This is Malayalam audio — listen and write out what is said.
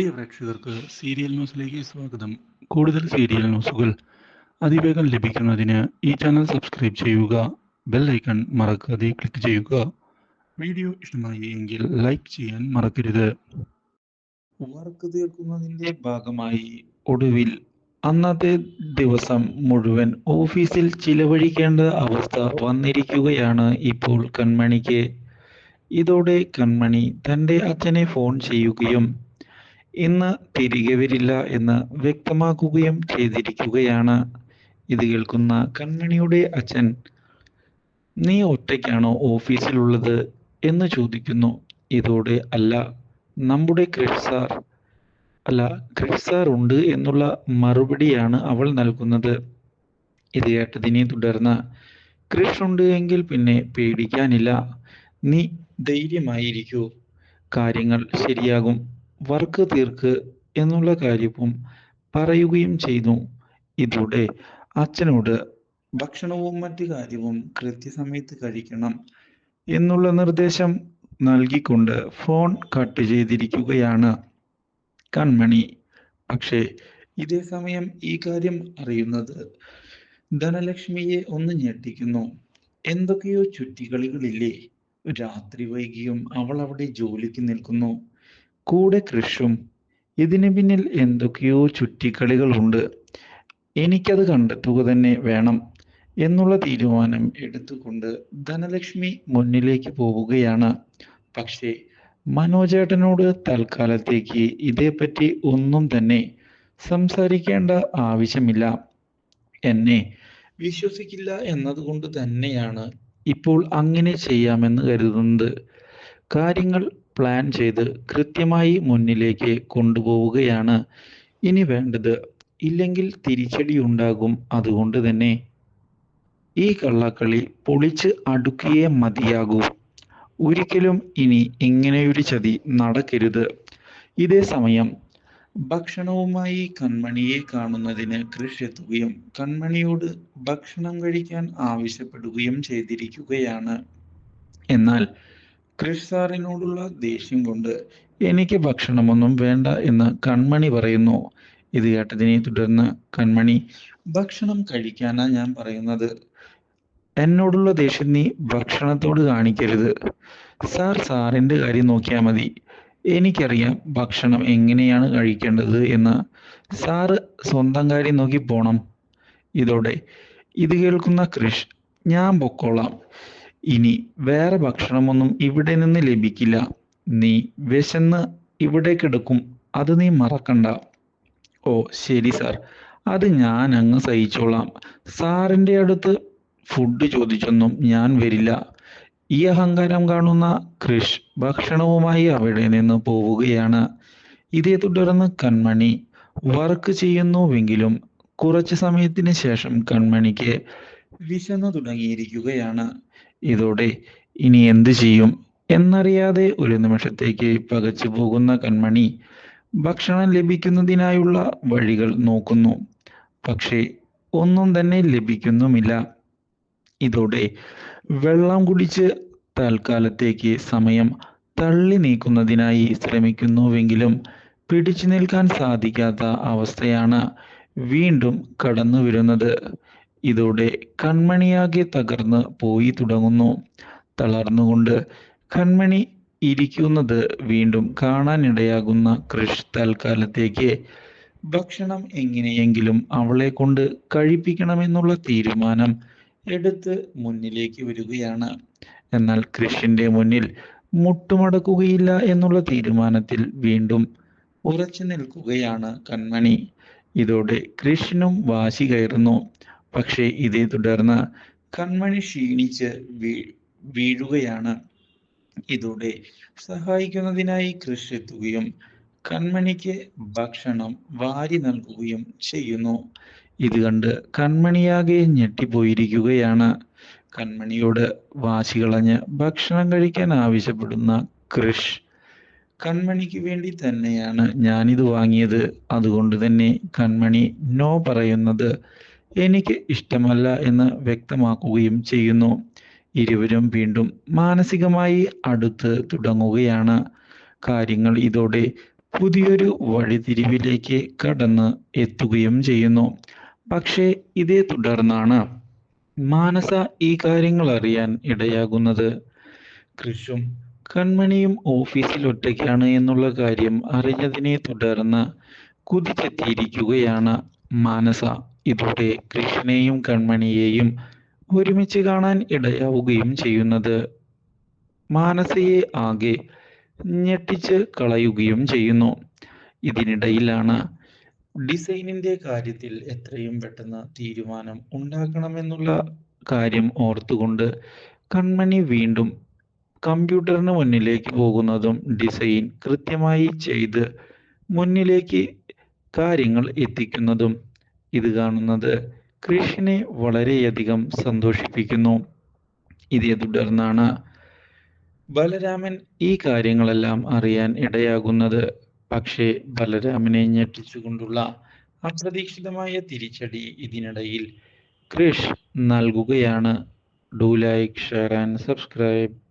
പ്രിയ പ്രേക്ഷകർക്ക് സീരിയൽ ന്യൂസിലേക്ക് സ്വാഗതം. കൂടുതൽ സീരിയൽ ന്യൂസുകൾ അതിവേഗം ലഭിക്കുന്നതിന് ഈ ചാനൽ സബ്സ്ക്രൈബ് ചെയ്യുക ബെൽ ഐക്കൺ മറക്കാതെ ക്ലിക്ക് ചെയ്യുക. വീഡിയോ ഇഷ്ടമായി എങ്കിൽ ലൈക്ക് ചെയ്യാൻ മറക്കരുത്. വർക്ക് തീർക്കുന്നതിന്റെ ഭാഗമായി ഒടുവിൽ അന്നത്തെ ദിവസം മുഴുവൻ ഓഫീസിൽ ചിലവഴിക്കേണ്ട അവസ്ഥ വന്നിരിക്കുകയാണ് ഇപ്പോൾ കൺമണിക്ക്. ഇതോടെ കൺമണി തന്റെ അച്ഛനെ ഫോൺ ചെയ്യുകയും ഇന്ന് തിരികെ വരില്ല എന്ന് വ്യക്തമാക്കുകയും ചെയ്തിരിക്കുകയാണ്. ഇത് കേൾക്കുന്ന കൺമണിയുടെ അച്ഛൻ നീ ഒറ്റയ്ക്കാണോ ഓഫീസിലുള്ളത്? എന്ന് ചോദിക്കുന്നു. ഇതോടെ അല്ല നമ്മുടെ ക്രിഷ് അല്ല ക്രിഷ് ഉണ്ട് എന്നുള്ള മറുപടിയാണ് അവൾ നൽകുന്നത്. ഇത് കേട്ടതിനെ തുടർന്ന് ക്രിഷ് ഉണ്ട് എങ്കിൽ പിന്നെ പേടിക്കാനില്ല. നീ ധൈര്യമായിരിക്കൂ. കാര്യങ്ങൾ ശരിയാകും. വർക്ക് തീർക്ക് എന്നുള്ള കാര്യവും പറയുകയും ചെയ്തു. ഇതോടെ അച്ഛനോട് ഭക്ഷണവും മറ്റു കാര്യവും കൃത്യസമയത്ത് കഴിക്കണം എന്നുള്ള നിർദ്ദേശം നൽകിക്കൊണ്ട് ഫോൺ കട്ട് ചെയ്തിരിക്കുകയാണ് കൺമണി. പക്ഷേ ഇതേ സമയം ഈ കാര്യം അറിയുന്നത് ധനലക്ഷ്മിയെ ഒന്ന് ഞെട്ടിക്കുന്നു. എന്തൊക്കെയോ ചുറ്റികളികളില്ലേ? രാത്രി വൈകിയും അവൾ അവിടെ ജോലിക്ക് നിൽക്കുന്നു. കൂടെ കൃഷും ഇതിന് പിന്നിൽ എന്തൊക്കെയോ ചുറ്റിക്കളികളുണ്ട്. എനിക്കത് കണ്ടെത്തുക തന്നെ വേണം എന്നുള്ള തീരുമാനം എടുത്തുകൊണ്ട് ധനലക്ഷ്മി മുന്നിലേക്ക് പോവുകയാണ്. പക്ഷേ മനോജേട്ടനോട് തൽക്കാലത്തേക്ക് ഇതേപ്പറ്റി ഒന്നും തന്നെ സംസാരിക്കേണ്ട ആവശ്യമില്ല. എന്നെ വിശ്വസിക്കില്ല എന്നതുകൊണ്ട് തന്നെയാണ് ഇപ്പോൾ അങ്ങനെ ചെയ്യാമെന്ന് കരുതുന്നത്. കാര്യങ്ങൾ പ്ലാൻ ചെയ്ത് കൃത്യമായി മുന്നിലേക്ക് കൊണ്ടുപോവുകയാണ് ഇനി വേണ്ടത്. ഇല്ലെങ്കിൽ തിരിച്ചടി ഉണ്ടാകും. അതുകൊണ്ട് തന്നെ ഈ കള്ളക്കളി പൊളിച്ച് അടുക്കിയേ മതിയാകൂ. ഒരിക്കലും ഇനി ഇങ്ങനെയൊരു ചതി നടക്കരുത്. ഇതേ സമയം ഭക്ഷണവുമായി കൺമണിയെ കാണുന്നതിന് കൃഷിയെത്തുകയും കൺമണിയോട് ഭക്ഷണം കഴിക്കാൻ ആവശ്യപ്പെടുകയും ചെയ്തിരിക്കുകയാണ്. എന്നാൽ കൃഷ് സാറിനോടുള്ള ദേഷ്യം കൊണ്ട് എനിക്ക് ഭക്ഷണമൊന്നും വേണ്ട എന്ന് കൺമണി പറയുന്നു. ഇത് കേട്ടതിനെ തുടർന്ന് കൺമണി ഭക്ഷണം കഴിക്കാനാ ഞാൻ പറയുന്നത്. എന്നോടുള്ള ദേഷ്യം നീ ഭക്ഷണത്തോട് കാണിക്കരുത്. സാർ സാറിന്റെ കാര്യം നോക്കിയാൽ മതി. എനിക്കറിയാം ഭക്ഷണം എങ്ങനെയാണ് കഴിക്കേണ്ടത് എന്ന്. സാറ് സ്വന്തം കാര്യം നോക്കി പോണം. ഇതോടെ ഇത് കേൾക്കുന്ന കൃഷ് ഞാൻ പൊക്കോളാം. ഇനി വേറെ ഭക്ഷണമൊന്നും ഇവിടെ നിന്ന് ലഭിക്കില്ല. നീ വിശന്ന് ഇവിടെ കിടക്കും. അത് നീ മറക്കണ്ട. ഓ ശരി സാർ. അത് ഞാൻ അങ്ങ് സഹിച്ചോളാം. സാറിന്റെ അടുത്ത് ഫുഡ് ചോദിച്ചൊന്നും ഞാൻ വരില്ല. ഈ അഹങ്കാരം കാണുന്ന കൃഷ് ഭക്ഷണവുമായി അവിടെ നിന്ന് പോവുകയാണ്. ഇതേ തുടർന്ന് കൺമണി വർക്ക് ചെയ്യുന്നുവെങ്കിലും കുറച്ച് സമയത്തിന് ശേഷം കൺമണിക്ക് വിശന്നു തുടങ്ങിയിരിക്കുകയാണ്. ഇതോടെ ഇനി എന്ത് ചെയ്യും എന്നറിയാതെ ഒരു നിമിഷത്തേക്ക് പകച്ചു പോകുന്ന കൺമണി ഭക്ഷണം ലഭിക്കുന്നതിനായുള്ള വഴികൾ നോക്കുന്നു. പക്ഷേ ഒന്നും തന്നെ ലഭിക്കുന്നുമില്ല. ഇതോടെ വെള്ളം കുടിച്ച് തൽക്കാലത്തേക്ക് സമയം തള്ളി നീക്കുന്നതിനായി ശ്രമിക്കുന്നുവെങ്കിലും പിടിച്ചു നിൽക്കാൻ സാധിക്കാത്ത അവസ്ഥയാണ് വീണ്ടും കടന്നു വരുന്നത് ഇതോടെ കൺമണിയാകെ തകർന്ന് പോയി തുടങ്ങുന്നു. തളർന്നുകൊണ്ട് കൺമണി ഇരിക്കുന്നത് വീണ്ടും കാണാനിടയാകുന്ന കൃഷ് തൽക്കാലത്തേക്ക്. ഭക്ഷണം എങ്ങനെയെങ്കിലും അവളെ കൊണ്ട് കഴിപ്പിക്കണമെന്നുള്ള തീരുമാനം എടുത്ത് മുന്നിലേക്ക് വരികയാണ്. എന്നാൽ കൃഷിന്റെ മുന്നിൽ മുട്ടുമടക്കുകയില്ല എന്നുള്ള തീരുമാനത്തിൽ വീണ്ടും ഉറച്ചു നിൽക്കുകയാണ് കൺമണി. ഇതോടെ കൃഷിനും വാശി കയറുന്നു. പക്ഷേ ഇതേ തുടർന്ന് കൺമണി ക്ഷീണിച്ച് വീഴുകയാണ്. ഇതോടെ സഹായിക്കുന്നതിനായി കൃഷി എത്തുകയും കൺമണിക്ക് ഭക്ഷണം വാരി നൽകുകയും ചെയ്യുന്നു. ഇത് കണ്ട് കൺമണിയാകെ ഞെട്ടിപ്പോയിരിക്കുകയാണ്. കൺമണിയോട് വാശി കളഞ്ഞ് ഭക്ഷണം കഴിക്കാൻ ആവശ്യപ്പെടുന്ന കൃഷ്. കൺമണിക്ക് വേണ്ടി തന്നെയാണ് ഞാനിത് വാങ്ങിയത്. അതുകൊണ്ട് തന്നെ കൺമണി നോ പറയുന്നത്. എനിക്ക് ഇഷ്ടമല്ല എന്ന് വ്യക്തമാക്കുകയും ചെയ്യുന്നു. ഇരുവരും വീണ്ടും മാനസികമായി അടുത്ത് തുടങ്ങുകയാണ്. കാര്യങ്ങൾ ഇതോടെ പുതിയൊരു വഴിതിരിവിലേക്ക് കടന്ന് എത്തുകയും ചെയ്യുന്നു. പക്ഷേ ഇതേ തുടർന്നാണ് മാനസ ഈ കാര്യങ്ങൾ അറിയാൻ ഇടയാകുന്നത്. കൃഷും കൺമണിയും ഓഫീസിൽ ഒറ്റയ്ക്കാണ് എന്നുള്ള കാര്യം അറിഞ്ഞതിനെ തുടർന്ന് കുതിച്ചെത്തിയിരിക്കുകയാണ് മാനസ. ഇതോടെ കൃഷ്ണനെയും കൺമണിയെയും ഒരുമിച്ച് കാണാൻ ഇടയാവുകയും ചെയ്യുന്നത്. മാനസയെ ആകെ ഞെട്ടിച്ച് കളയുകയും ചെയ്യുന്നു. ഇതിനിടയിലാണ് ഡിസൈനിന്റെ കാര്യത്തിൽ എത്രയും പെട്ടെന്ന് തീരുമാനം ഉണ്ടാക്കണമെന്നുള്ള കാര്യം ഓർത്തുകൊണ്ട് കൺമണി വീണ്ടും കമ്പ്യൂട്ടറിന് മുന്നിലേക്ക് പോകുന്നതും ഡിസൈൻ കൃത്യമായി ചെയ്ത് മുന്നിലേക്ക് കാര്യങ്ങൾ എത്തിക്കുന്നതും ഇത് കാണുന്നത് കൃഷിനെ വളരെയധികം സന്തോഷിപ്പിക്കുന്നു. ഇതേ തുടർന്നാണ് ബലരാമൻ ഈ കാര്യങ്ങളെല്ലാം അറിയാൻ ഇടയാകുന്നത്. പക്ഷേ ബലരാമനെ ഞെട്ടിച്ചുകൊണ്ടുള്ള അപ്രതീക്ഷിതമായ തിരിച്ചടി ഇതിനിടയിൽ കൃഷ് നൽകുകയാണ്. Do like share and subscribe